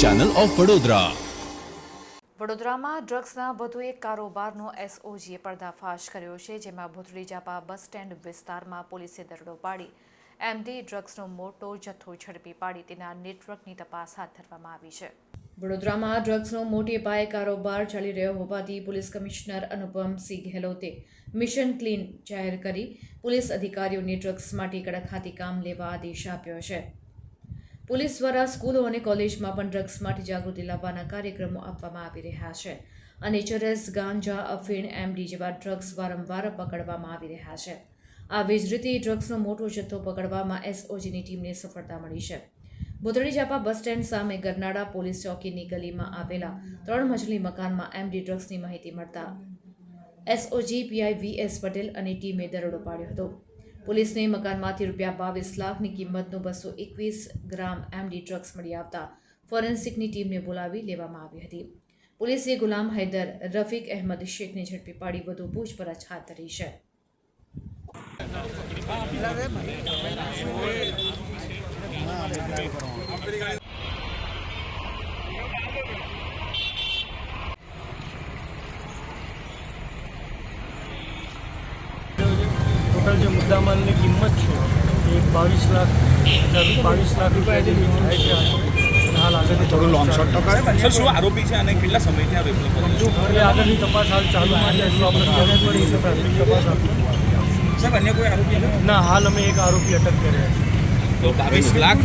Channel of Vadodara વડોદરામાં ડ્રગ્સના વધુ એક કારોબારનો એસઓજીએ પર્દાફાશ કર્યો છે જેમાં ભૂતળી જાપા બસ સ્ટેન્ડ વિસ્તારમાં પોલીસે દરોડો પાડી. એમડી ડ્રગ્સનો મોટો જથ્થો ઝડપી પાડી તેના નેટવર્કની તપાસ હાથ ધરવામાં આવી છે. વડોદરામાં ડ્રગ્સનો મોટી પાયે કારોબાર ચાલી રહ્યો હોવાથી પોલીસ કમિશનર અનુપમસિંહ ગેહલોતે મિશન ક્લીન જાહેર કરી. પોલીસ અધિકારીઓને ડ્રગ્સ માટે કડક હાથી કામ લેવા આદેશ આપ્યો છે. પોલીસ દ્વારા સ્કૂલો અને કોલેજમાં પણ ડ્રગ્સ માટે જાગૃતિ લાવવાના કાર્યક્રમો આપવામાં આવી રહ્યા છે અને ચરસ, ગાંજા, અફીણ, એમડી જેવા ડ્રગ્સ વારંવાર પકડવામાં આવી રહ્યા છે. આવી જ રીતે ડ્રગ્સનો મોટો જથ્થો પકડવામાં એસઓજીની ટીમને સફળતા મળી છે. ભૂતળી ચાપા બસ સ્ટેન્ડ સામે ગરનાળા પોલીસ ચોકીની ગલીમાં આવેલા ત્રણ મજલી મકાનમાં એમડી ડ્રગ્સની માહિતી મળતા SOG PI V S Patel અને ટીમે દરોડો પાડ્યો હતો. પોલીસને મકાનમાંથી રૂપિયા બાવીસ લાખની કિંમતનું બસો એકવીસ ગ્રામ એમડી ડ્રગ્સ મળી આવતા ફોરેન્સિકની ટીમને બોલાવી લેવામાં આવી હતી. પોલીસે ગુલામ હૈદર રફીક અહેમદ શેખને ઝડપી પાડી વધુ પૂછપરછ હાથ ધરી છે. ટોટલ જે મુદ્દામાલની કિંમત છે એ બાવીસ લાખ હજાર બાવીસ લાખ રૂપિયા જેવી થાય છે હાલ આગળની થોડું લોંગ શોટ સર શું આરોપી છે અને કેટલા સમયથી આ કરે આગળની તપાસ હાલ ચાલુ છે. એટલું આપણે કહેવું પડી તપાસ આપી. સાહેબ અન્ય કોઈ આરોપી ના હાલ અમે એક આરોપી અટક કર્યા છે. તો બાવીસ લાખ